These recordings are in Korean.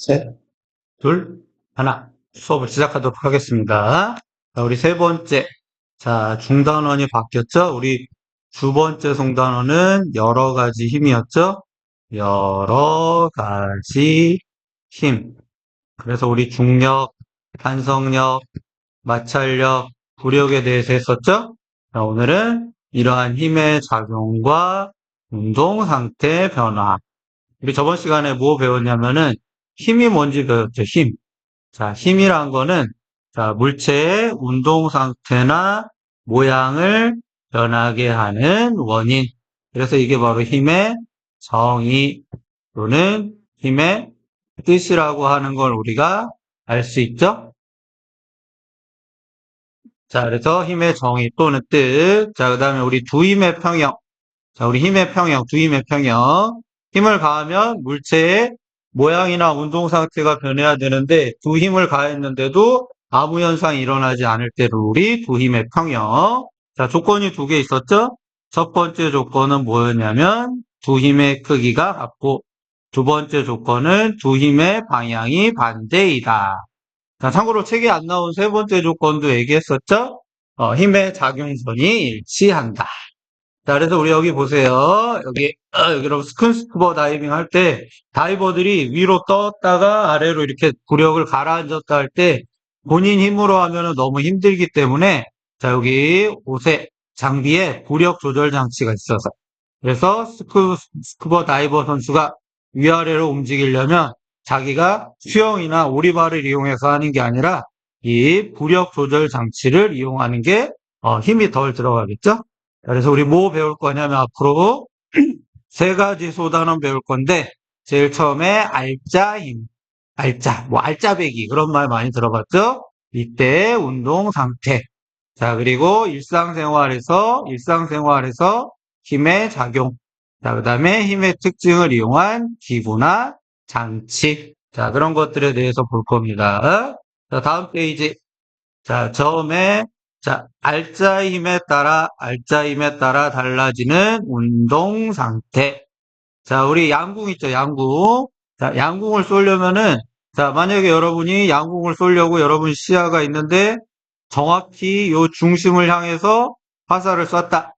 셋, 둘, 하나. 수업을 시작하도록 하겠습니다. 자, 우리 세 번째. 자, 중단원이 바뀌었죠? 우리 두 번째 송단원은 여러 가지 힘이었죠? 여러 가지 힘. 그래서 우리 중력, 탄성력, 마찰력, 부력에 대해서 했었죠? 자, 오늘은 이러한 힘의 작용과 운동 상태 변화. 우리 저번 시간에 뭐 배웠냐면은 힘이 뭔지 배웠죠, 힘. 자, 힘이란 거는 자, 물체의 운동 상태나 모양을 변하게 하는 원인. 그래서 이게 바로 힘의 정의 또는 힘의 뜻이라고 하는 걸 우리가 알 수 있죠? 자, 그래서 힘의 정의 또는 뜻. 자, 그 다음에 우리 두 힘의 평형. 자, 우리 힘의 평형, 두 힘의 평형. 힘을 가하면 물체의 모양이나 운동 상태가 변해야 되는데 두 힘을 가했는데도 아무 현상이 일어나지 않을 때를 우리 두 힘의 평형. 자, 조건이 두 개 있었죠? 첫 번째 조건은 뭐였냐면 두 힘의 크기가 같고 두 번째 조건은 두 힘의 방향이 반대이다. 자, 참고로 책에 안 나온 세 번째 조건도 얘기했었죠? 어, 힘의 작용선이 일치한다. 자, 그래서 우리 여기 보세요. 여기, 어, 여기 여러분 스킨스쿠버 다이빙 할 때 다이버들이 위로 떴다가 아래로 이렇게 구력을 가라앉았다 할 때 본인 힘으로 하면은 너무 힘들기 때문에 자, 여기 옷에 장비에 구력 조절 장치가 있어서 그래서 스쿠, 스쿠버 다이버 선수가 위아래로 움직이려면 자기가 수영이나 오리발을 이용해서 하는 게 아니라 이 부력 조절 장치를 이용하는 게 어, 힘이 덜 들어가겠죠? 그래서 우리 뭐 배울 거냐면 앞으로 세 가지 소단원 배울 건데 제일 처음에 알짜 힘, 알짜, 뭐 알짜배기 그런 말 많이 들어봤죠? 이때 운동 상태. 자 그리고 일상생활에서 일상생활에서 힘의 작용. 자 그다음에 힘의 특징을 이용한 기구나 장치. 자 그런 것들에 대해서 볼 겁니다. 자 다음 페이지. 자 처음에 자, 알짜 힘에 따라, 알짜 힘에 따라 달라지는 운동 상태. 자, 우리 양궁 있죠, 양궁. 자, 양궁을 쏘려면은, 자, 만약에 여러분이 양궁을 쏘려고 여러분 시야가 있는데, 정확히 요 중심을 향해서 화살을 쐈다.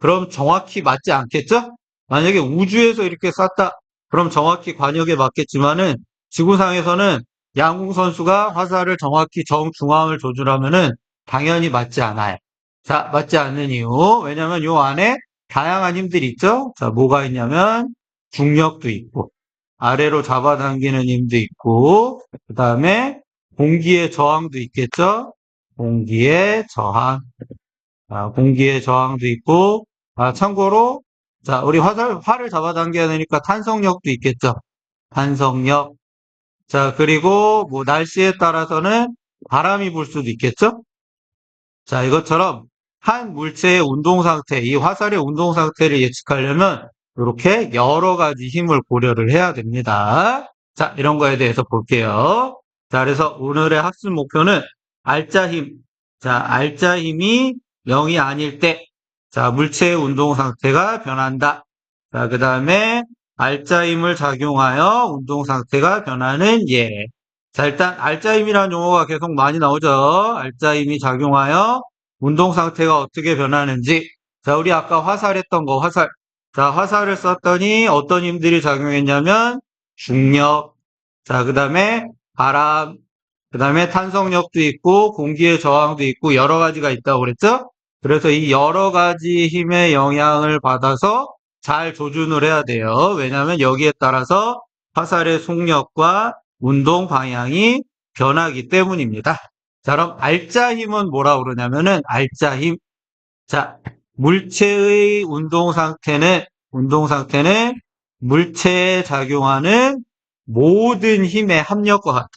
그럼 정확히 맞지 않겠죠? 만약에 우주에서 이렇게 쐈다. 그럼 정확히 관역에 맞겠지만은, 지구상에서는 양궁 선수가 화살을 정확히 정중앙을 조준하면은, 당연히 맞지 않아요. 자, 맞지 않는 이유. 왜냐면 요 안에 다양한 힘들이 있죠? 자, 뭐가 있냐면 중력도 있고, 아래로 잡아당기는 힘도 있고, 그 다음에 공기의 저항도 있겠죠? 공기의 저항. 아, 공기의 저항도 있고, 아, 참고로, 자, 우리 화살, 활을 잡아당겨야 되니까 탄성력도 있겠죠? 탄성력. 자, 그리고 뭐 날씨에 따라서는 바람이 불 수도 있겠죠? 자, 이것처럼 한 물체의 운동 상태, 이 화살의 운동 상태를 예측하려면 이렇게 여러 가지 힘을 고려를 해야 됩니다. 자, 이런 거에 대해서 볼게요. 자, 그래서 오늘의 학습 목표는 알짜 힘. 자, 알짜 힘이 0이 아닐 때, 자, 물체의 운동 상태가 변한다. 자, 그 다음에 알짜 힘을 작용하여 운동 상태가 변하는 예. 자, 일단 알짜힘이라는 용어가 계속 많이 나오죠. 알짜힘이 작용하여 운동 상태가 어떻게 변하는지. 자, 우리 아까 화살했던 거, 화살. 자, 화살을 썼더니 어떤 힘들이 작용했냐면 중력. 자, 그 다음에 바람. 그 다음에 탄성력도 있고 공기의 저항도 있고 여러 가지가 있다고 그랬죠? 그래서 이 여러 가지 힘의 영향을 받아서 잘 조준을 해야 돼요. 왜냐하면 여기에 따라서 화살의 속력과 운동 방향이 변하기 때문입니다. 자, 그럼 알짜 힘은 뭐라 그러냐면은 알짜 힘. 자, 물체의 운동 상태는 운동 상태는 물체에 작용하는 모든 힘의 합력과 같은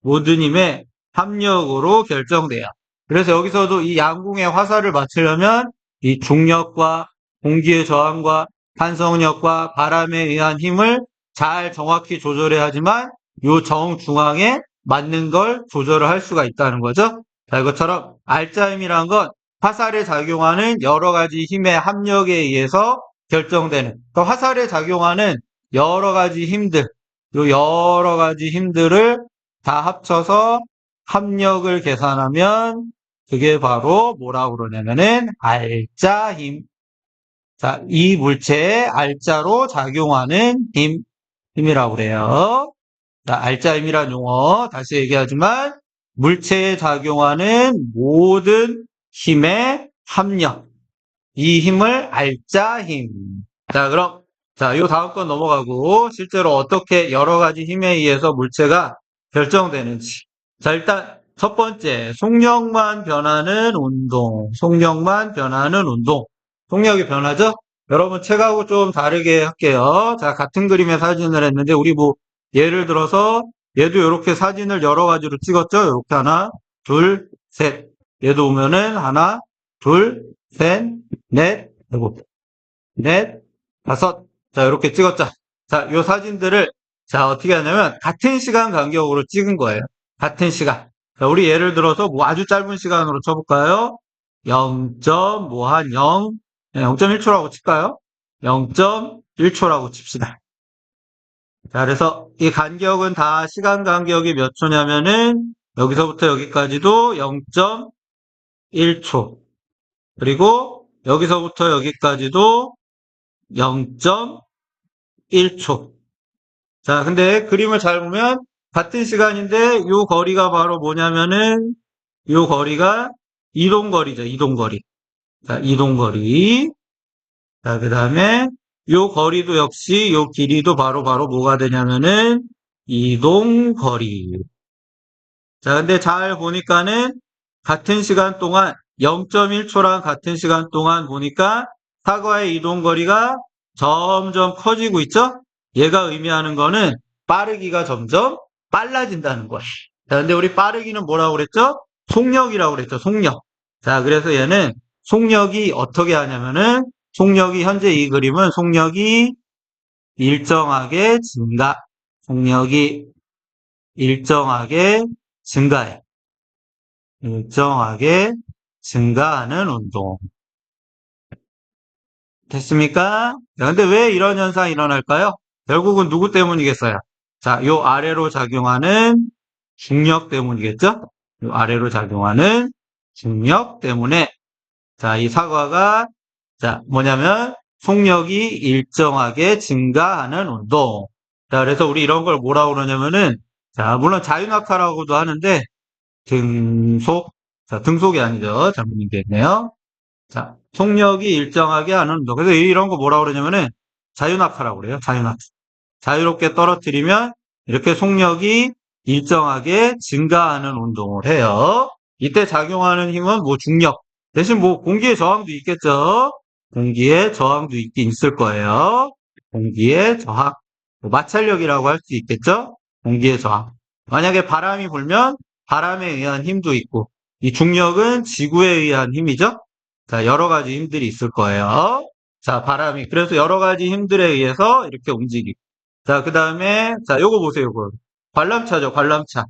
모든 힘의 합력으로 결정돼요. 그래서 여기서도 이 양궁의 화살을 맞추려면 이 중력과 공기의 저항과 탄성력과 바람에 의한 힘을 잘 정확히 조절해야 하지만 요 정중앙에 맞는 걸 조절을 할 수가 있다는 거죠. 자, 이것처럼 알짜힘이란 건 화살에 작용하는 여러 가지 힘의 합력에 의해서 결정되는 그러니까 화살에 작용하는 여러 가지 힘들 요 여러 가지 힘들을 다 합쳐서 합력을 계산하면 그게 바로 뭐라고 그러냐면은 알짜 힘. 자, 이 물체에 알짜로 작용하는 힘, 힘이라고 그래요. 자, 알짜 힘이란 용어 다시 얘기하지만 물체에 작용하는 모든 힘의 합력. 이 힘을 알짜 힘. 자, 그럼 자, 요 다음 건 넘어가고 실제로 어떻게 여러 가지 힘에 의해서 물체가 결정되는지. 자, 일단 첫 번째, 속력만 변하는 운동. 속력만 변하는 운동. 속력이 변하죠? 여러분 책하고 좀 다르게 할게요. 자, 같은 그림의 사진을 했는데 우리 뭐 예를 들어서 얘도 이렇게 사진을 여러 가지로 찍었죠? 이렇게 하나, 둘, 셋. 얘도 오면은 하나, 둘, 셋, 넷, 일곱, 넷, 다섯. 자, 이렇게 찍었자. 자, 요 사진들을 자, 어떻게 하냐면 같은 시간 간격으로 찍은 거예요. 같은 시간. 자, 우리 예를 들어서 뭐 아주 짧은 시간으로 쳐볼까요? 0. 뭐한 0, 0.1초라고 칠까요? 0.1초라고 칩시다. 자, 그래서 이 간격은 다 시간 간격이 몇 초냐면은 여기서부터 여기까지도 0.1초. 그리고 여기서부터 여기까지도 0.1초. 자, 근데 그림을 잘 보면 같은 시간인데 이 거리가 바로 뭐냐면은 이 거리가 이동거리죠. 이동거리. 자, 이동거리. 자, 그 다음에 요 거리도 역시 요 길이도 바로 바로 뭐가 되냐면은 이동 거리. 자, 근데 잘 보니까는 같은 시간 동안 0.1초랑 같은 시간 동안 보니까 사과의 이동 거리가 점점 커지고 있죠? 얘가 의미하는 거는 빠르기가 점점 빨라진다는 거예요. 자, 근데 우리 빠르기는 뭐라고 그랬죠? 속력이라고 그랬죠, 속력. 자, 그래서 얘는 속력이 어떻게 하냐면은 속력이 현재 이 그림은 속력이 일정하게 증가. 속력이 일정하게 증가해. 일정하게 증가하는 운동. 됐습니까? 자, 근데 왜 이런 현상이 일어날까요? 결국은 누구 때문이겠어요? 자, 요 아래로 작용하는 중력 때문이겠죠? 요 아래로 작용하는 중력 때문에 자, 이 사과가 자, 뭐냐면 속력이 일정하게 증가하는 운동. 자, 그래서 우리 이런 걸 뭐라고 그러냐면은 자, 물론 자유낙하라고도 하는데 등속 자, 등속이 아니죠. 잘못 얘기했네요. 자, 속력이 일정하게 하는 운동. 그래서 이런 거 뭐라고 그러냐면은 자유낙하라고 그래요. 자유낙하. 자유롭게 떨어뜨리면 이렇게 속력이 일정하게 증가하는 운동을 해요. 이때 작용하는 힘은 뭐 중력. 대신 뭐 공기의 저항도 있겠죠. 공기의 저항도 있긴 있을 거예요. 공기의 저항. 뭐 마찰력이라고 할 수 있겠죠. 공기의 저항. 만약에 바람이 불면 바람에 의한 힘도 있고 이 중력은 지구에 의한 힘이죠. 자, 여러 가지 힘들이 있을 거예요. 자, 바람이. 그래서 여러 가지 힘들에 의해서 이렇게 움직이고. 자, 그 다음에, 자, 요거 보세요, 요거. 관람차죠, 관람차.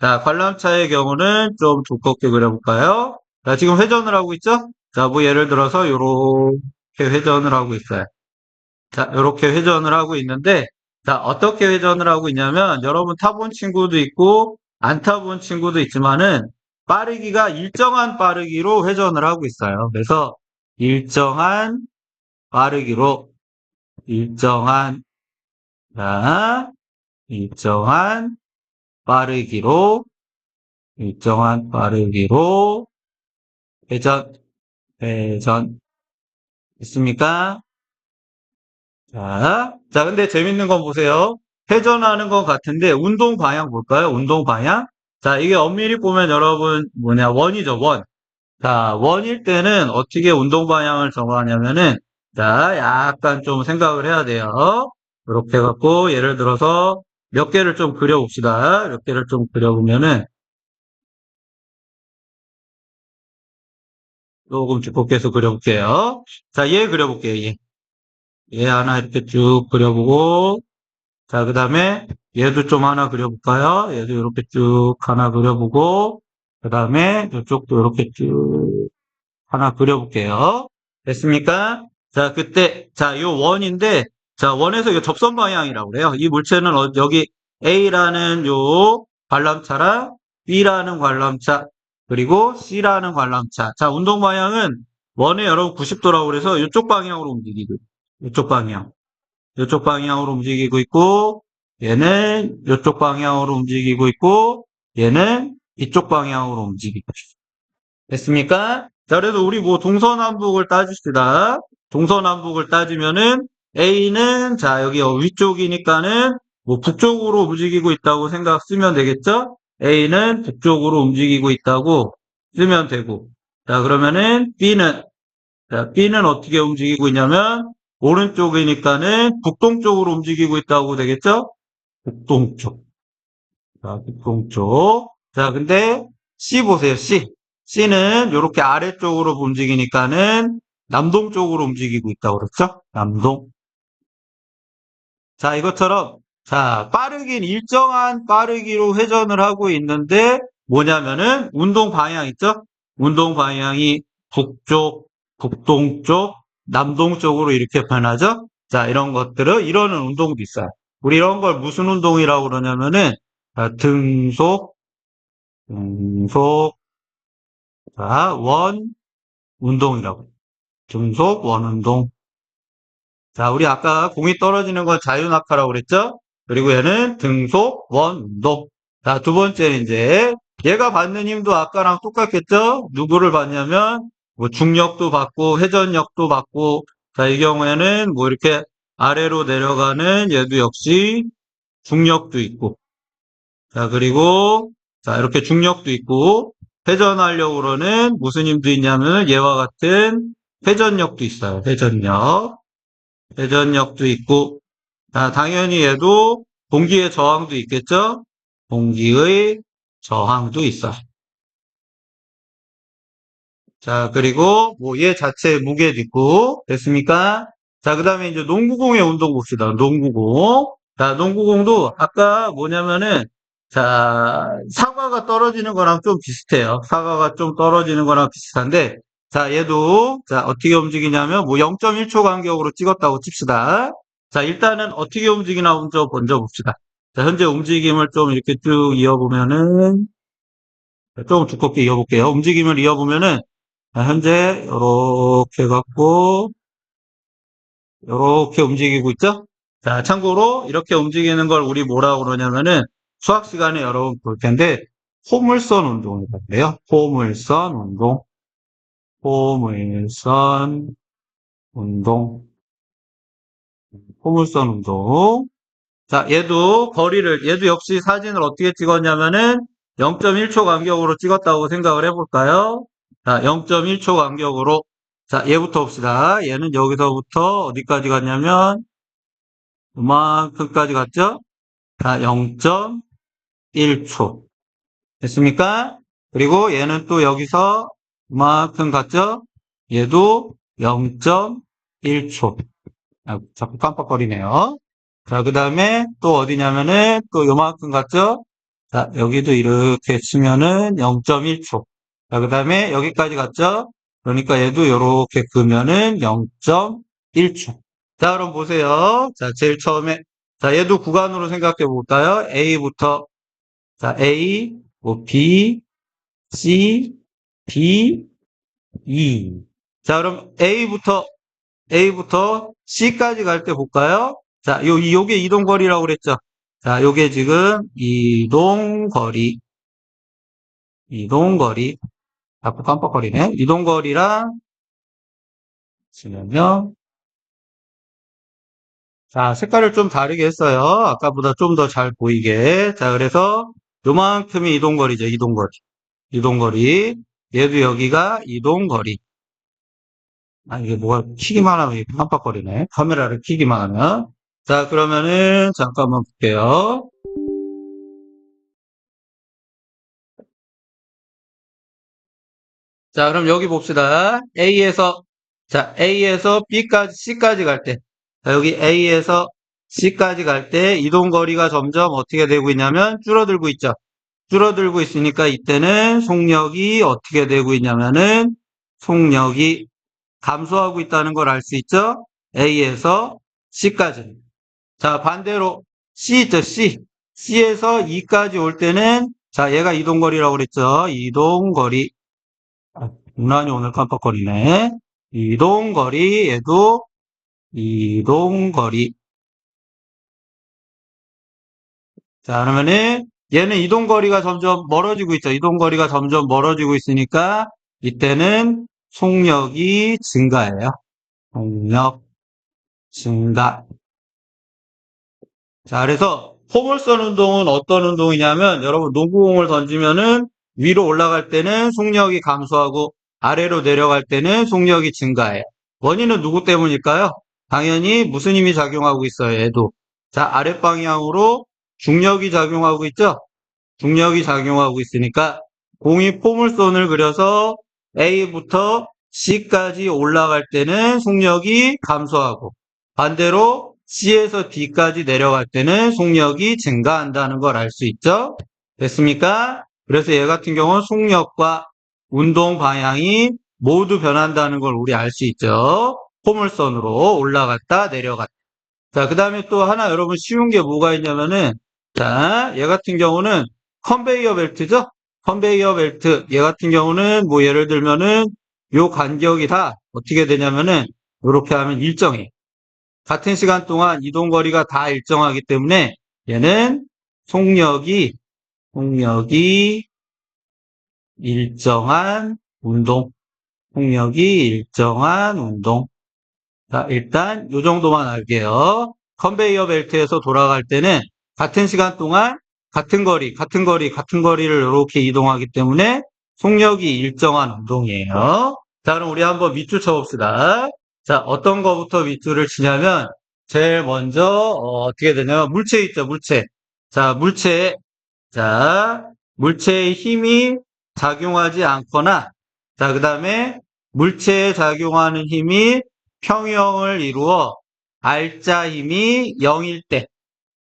자, 관람차의 경우는 좀 두껍게 그려볼까요? 자, 지금 회전을 하고 있죠? 자, 뭐 예를 들어서 요렇게 회전을 하고 있어요. 자, 요렇게 회전을 하고 있는데, 자, 어떻게 회전을 하고 있냐면, 여러분 타본 친구도 있고, 안 타본 친구도 있지만은, 빠르기가 일정한 빠르기로 회전을 하고 있어요. 그래서 일정한 빠르기로 일정한 자, 일정한 빠르기로 일정한 빠르기로 회전 회전 있습니까? 자, 자 근데 재밌는 건 보세요. 회전하는 것 같은데 운동 방향 볼까요? 운동 방향? 자, 이게 엄밀히 보면 여러분 뭐냐 원이죠 원. 자, 원일 때는 어떻게 운동 방향을 정하냐면은 자, 약간 좀 생각을 해야 돼요. 이렇게 해갖고 예를 들어서 몇 개를 좀 그려봅시다. 몇 개를 좀 그려보면은 조금 두껍게 해서 그려볼게요. 자, 얘 그려볼게요. 얘. 얘 하나 이렇게 쭉 그려보고 자, 그 다음에 얘도 좀 하나 그려볼까요? 얘도 이렇게 쭉 하나 그려보고 그 다음에 이쪽도 이렇게 쭉 하나 그려볼게요. 됐습니까? 자, 그때 자, 요 원인데 자, 원에서 이거 접선 방향이라고 그래요. 이 물체는 어- 여기 A라는 요 관람차랑 B라는 관람차, 그리고 C라는 관람차. 자, 운동 방향은 원에 여러분 90도라고 그래서 이쪽 방향으로 움직이고, 이쪽 방향. 이쪽 방향으로 움직이고 있고, 얘는 이쪽 방향으로 움직이고 있고, 얘는 이쪽 방향으로 움직이고 있어요. 됐습니까? 자, 그래서 우리 뭐 동서남북을 따집시다. 동서남북을 따지면은 A는 자, 여기 위쪽이니까는 뭐 북쪽으로 움직이고 있다고 생각 쓰면 되겠죠? A는 북쪽으로 움직이고 있다고 쓰면 되고. 자, 그러면은 B는 자, B는 어떻게 움직이고 있냐면 오른쪽이니까는 북동쪽으로 움직이고 있다고 되겠죠? 북동쪽. 자, 북동쪽. 자, 근데 C 보세요. C. C는 이렇게 아래쪽으로 움직이니까는 남동쪽으로 움직이고 있다고 그랬죠? 남동. 자, 이것처럼 자, 빠르긴 일정한 빠르기로 회전을 하고 있는데 뭐냐면은 운동 방향 있죠? 운동 방향이 북쪽, 북동쪽, 남동쪽으로 이렇게 변하죠? 자, 이런 것들을 이러는 운동도 있어요. 우리 이런 걸 무슨 운동이라고 그러냐면은 자, 등속, 등속, 자, 원 운동이라고. 등속 원 운동. 자, 우리 아까 공이 떨어지는 건 자유낙하라고 그랬죠? 그리고 얘는 등속 원 운동. 자, 두 번째는 이제 얘가 받는 힘도 아까랑 똑같겠죠? 누구를 받냐면 뭐 중력도 받고 회전력도 받고 자, 이 경우에는 뭐 이렇게 아래로 내려가는 얘도 역시 중력도 있고 자, 그리고 자, 이렇게 중력도 있고 회전하려고 그러는 무슨 힘도 있냐면 얘와 같은 회전력도 있어요. 회전력. 회전력도 있고 자, 당연히 얘도 공기의 저항도 있겠죠? 공기의 저항도 있어요. 자, 그리고 뭐 얘 자체 무게도 있고 됐습니까? 자, 그 다음에 이제 농구공의 운동 봅시다. 농구공. 자, 농구공도 아까 뭐냐면은 자, 사과가 떨어지는 거랑 좀 비슷해요. 사과가 좀 떨어지는 거랑 비슷한데 자, 얘도 자, 어떻게 움직이냐면 뭐 0.1초 간격으로 찍었다고 칩시다. 자, 일단은 어떻게 움직이나 먼저 먼저 봅시다. 자, 현재 움직임을 좀 이렇게 쭉 이어보면은 좀 두껍게 이어볼게요. 움직임을 이어보면은 자, 현재 이렇게 갖고 이렇게 움직이고 있죠? 자, 참고로 이렇게 움직이는 걸 우리 뭐라고 그러냐면은 수학 시간에 여러분 볼 텐데 포물선 운동이라고 그래요. 포물선 운동. 포물선 운동. 포물선 운동. 자, 얘도 거리를, 얘도 역시 사진을 어떻게 찍었냐면은 0.1초 간격으로 찍었다고 생각을 해볼까요? 자, 0.1초 간격으로. 자, 얘부터 봅시다. 얘는 여기서부터 어디까지 갔냐면, 이만큼까지 갔죠? 자, 0.1초. 됐습니까? 그리고 얘는 또 여기서 이만큼 갔죠? 얘도 0.1초. 아, 자꾸 깜빡거리네요. 자, 그 다음에 또 어디냐면은 또 요만큼 갔죠? 자, 여기도 이렇게 치면은 0.1초. 자, 그 다음에 여기까지 갔죠? 그러니까 얘도 이렇게 그면은 0.1초. 자, 그럼 보세요. 자, 제일 처음에. 자, 얘도 구간으로 생각해 볼까요? A부터. 자, A, 뭐, B, C, D, E. 자, 그럼 A부터, A부터 C까지 갈 때 볼까요? 자, 요, 요게 이동거리라고 그랬죠? 자, 요게 지금 이동거리. 이동거리. 자꾸 깜빡거리네. 이동거리랑, 지면요. 자, 색깔을 좀 다르게 했어요. 아까보다 좀 더 잘 보이게. 자, 그래서 요만큼이 이동거리죠. 이동거리. 이동거리. 얘도 여기가 이동거리. 아, 이게 뭐가 키기만 하면 깜빡거리네. 카메라를 키기만 하면. 자, 그러면은 잠깐만 볼게요. 자, 그럼 여기 봅시다. A에서, 자, A에서 B까지, C까지 갈 때. 자, 여기 A에서 C까지 갈 때 이동 거리가 점점 어떻게 되고 있냐면 줄어들고 있죠. 줄어들고 있으니까 이때는 속력이 어떻게 되고 있냐면은 속력이 감소하고 있다는 걸 알 수 있죠. A에서 C까지. 자, 반대로 C 있죠, C. C에서 E까지 올 때는 자, 얘가 이동거리라고 그랬죠. 이동거리. 아, 유난히 오늘 깜빡거리네. 이동거리, 얘도 이동거리. 자, 그러면은 얘는 이동거리가 점점 멀어지고 있죠. 이동거리가 점점 멀어지고 있으니까 이때는 속력이 증가해요. 속력 증가. 자, 그래서 포물선 운동은 어떤 운동이냐면 여러분 농구공을 던지면은 위로 올라갈 때는 속력이 감소하고 아래로 내려갈 때는 속력이 증가해요. 원인은 누구 때문일까요? 당연히 무슨 힘이 작용하고 있어요, 얘도. 자, 아랫방향으로 중력이 작용하고 있죠? 중력이 작용하고 있으니까 공이 포물선을 그려서 A부터 C까지 올라갈 때는 속력이 감소하고 반대로 C에서 D까지 내려갈 때는 속력이 증가한다는 걸 알 수 있죠? 됐습니까? 그래서 얘 같은 경우는 속력과 운동 방향이 모두 변한다는 걸 우리 알 수 있죠? 포물선으로 올라갔다 내려갔다. 자, 그 다음에 또 하나 여러분 쉬운 게 뭐가 있냐면은 자, 얘 같은 경우는 컨베이어 벨트죠? 컨베이어 벨트. 얘 같은 경우는 뭐 예를 들면은 요 간격이 다 어떻게 되냐면은 이렇게 하면 일정해. 같은 시간 동안 이동 거리가 다 일정하기 때문에 얘는 속력이 속력이 일정한 운동. 속력이 일정한 운동. 자, 일단 요 정도만 알게요. 컨베이어 벨트에서 돌아갈 때는 같은 시간 동안 같은 거리, 같은 거리, 같은 거리를 이렇게 이동하기 때문에 속력이 일정한 운동이에요. 자, 그럼 우리 한번 밑줄 쳐봅시다. 자, 어떤 거부터 밑줄을 치냐면 제일 먼저 어, 떻게 되냐면 물체 있죠, 물체. 자, 물체. 자, 물체의 힘이 작용하지 않거나 자, 그 다음에 물체에 작용하는 힘이 평형을 이루어 알자 힘이 0일 때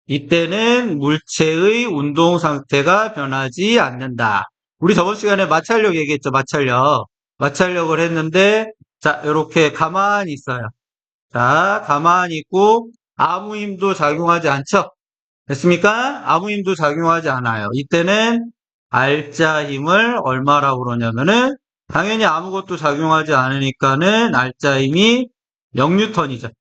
이때는 물체의 운동 상태가 변하지 않는다. 우리 저번 시간에 마찰력 얘기했죠. 마찰력. 마찰력을 했는데 자 이렇게 가만히 있어요. 자 가만히 있고 아무 힘도 작용하지 않죠. 됐습니까? 아무 힘도 작용하지 않아요. 이때는 알자 힘을 얼마라고 그러냐면은 당연히 아무것도 작용하지 않으니까는 알자 힘이 0뉴턴이죠.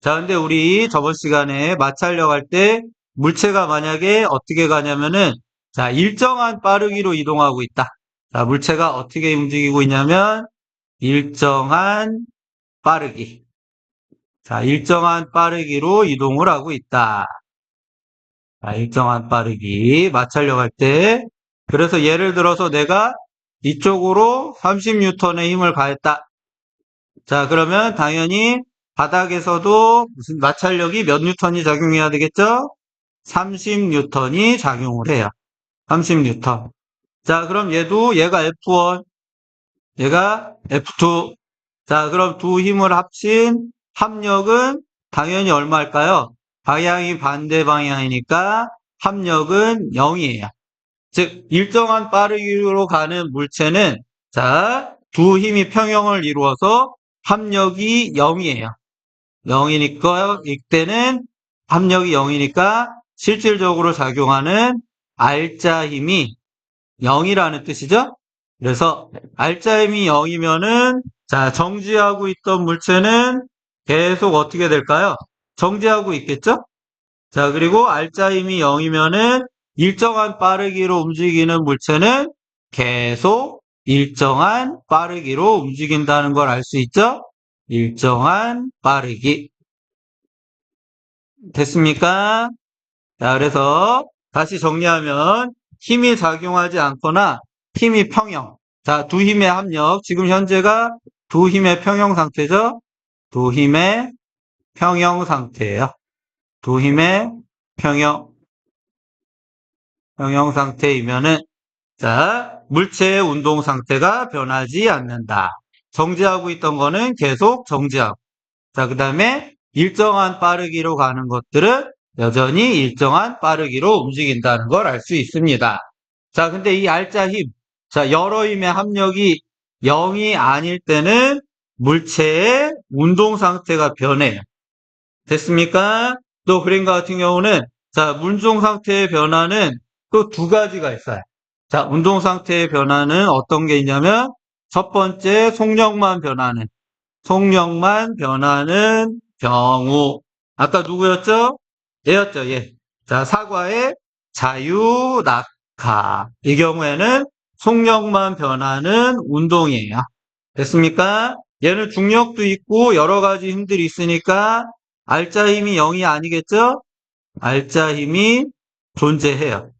자, 근데 우리 저번 시간에 마찰력 할 때 물체가 만약에 어떻게 가냐면은 자, 일정한 빠르기로 이동하고 있다. 자, 물체가 어떻게 움직이고 있냐면 일정한 빠르기. 자, 일정한 빠르기로 이동을 하고 있다. 자, 일정한 빠르기. 마찰력 할 때. 그래서 예를 들어서 내가 이쪽으로 30N의 힘을 가했다. 자, 그러면 당연히 바닥에서도 무슨 마찰력이 몇 뉴턴이 작용해야 되겠죠? 30 뉴턴이 작용을 해요. 30 뉴턴. 자, 그럼 얘도 얘가 F1, 얘가 F2. 자, 그럼 두 힘을 합친 합력은 당연히 얼마일까요? 방향이 반대 방향이니까 합력은 0이에요. 즉, 일정한 빠르기로 가는 물체는 자, 두 힘이 평형을 이루어서 합력이 0이에요. 0이니까 이때는 합력이 0이니까 실질적으로 작용하는 알자 힘이 0이라는 뜻이죠. 그래서 알자 힘이 0이면은 자 정지하고 있던 물체는 계속 어떻게 될까요? 정지하고 있겠죠? 자 그리고 알자 힘이 0이면은 일정한 빠르기로 움직이는 물체는 계속 일정한 빠르기로 움직인다는 걸 알 수 있죠? 일정한 빠르기. 됐습니까? 자, 그래서 다시 정리하면 힘이 작용하지 않거나 힘이 평형. 자, 두 힘의 합력. 지금 현재가 두 힘의 평형 상태죠? 두 힘의 평형 상태예요. 두 힘의 평형. 평형 상태이면은 자, 물체의 운동 상태가 변하지 않는다. 정지하고 있던 거는 계속 정지하고. 자, 그 다음에 일정한 빠르기로 가는 것들은 여전히 일정한 빠르기로 움직인다는 걸 알 수 있습니다. 자, 근데 이 알자 힘, 자, 여러 힘의 합력이 0이 아닐 때는 물체의 운동 상태가 변해요. 됐습니까? 또 그림과 같은 경우는 자, 문종 상태의 변화는 또 두 가지가 있어요. 자, 운동 상태의 변화는 어떤 게 있냐면 첫 번째 속력만 변하는 속력만 변하는 경우 아까 누구였죠? 얘였죠, 얘. 자, 사과의 자유 낙하. 이 경우에는 속력만 변하는 운동이에요. 됐습니까? 얘는 중력도 있고 여러 가지 힘들이 있으니까 알짜 힘이 0이 아니겠죠? 알짜 힘이 존재해요.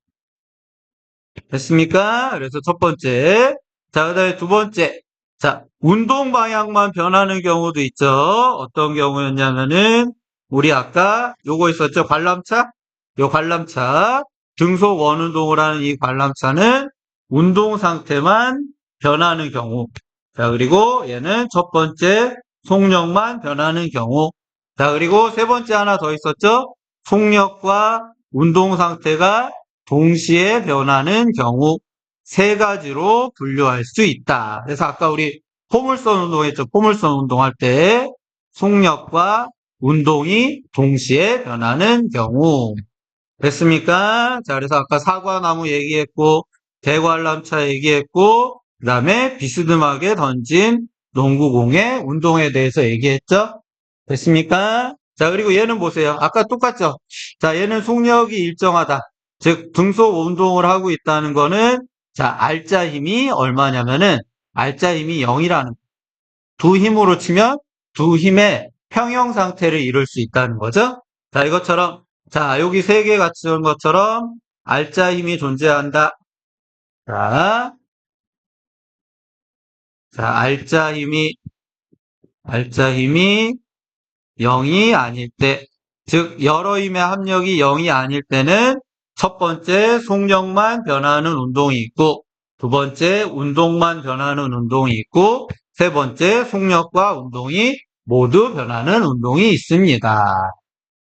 됐습니까? 그래서 첫 번째. 자, 그 다음에 두 번째. 자, 운동 방향만 변하는 경우도 있죠. 어떤 경우였냐면은, 우리 아까 요거 있었죠? 관람차? 요 관람차. 등속 원운동을 하는 이 관람차는 운동 상태만 변하는 경우. 자, 그리고 얘는 첫 번째 속력만 변하는 경우. 자, 그리고 세 번째 하나 더 있었죠? 속력과 운동 상태가 동시에 변하는 경우 세 가지로 분류할 수 있다. 그래서 아까 우리 포물선 운동했죠. 포물선 운동할 때 속력과 운동이 동시에 변하는 경우. 됐습니까? 자, 그래서 아까 사과나무 얘기했고, 대관람차 얘기했고, 그 다음에 비스듬하게 던진 농구공의 운동에 대해서 얘기했죠? 됐습니까? 자, 그리고 얘는 보세요. 아까 똑같죠? 자, 얘는 속력이 일정하다. 즉, 등속 운동을 하고 있다는 거는, 자, 알짜 힘이 얼마냐면은, 알짜 힘이 0이라는, 두 힘으로 치면 두 힘의 평형 상태를 이룰 수 있다는 거죠? 자, 이것처럼, 자, 여기 세 개 같이 온 것처럼, 알짜 힘이 존재한다. 자, 자, 알짜 힘이, 알짜 힘이 0이 아닐 때, 즉, 여러 힘의 합력이 0이 아닐 때는 첫 번째 속력만 변하는 운동이 있고, 두 번째 운동만 변하는 운동이 있고, 세 번째 속력과 운동이 모두 변하는 운동이 있습니다.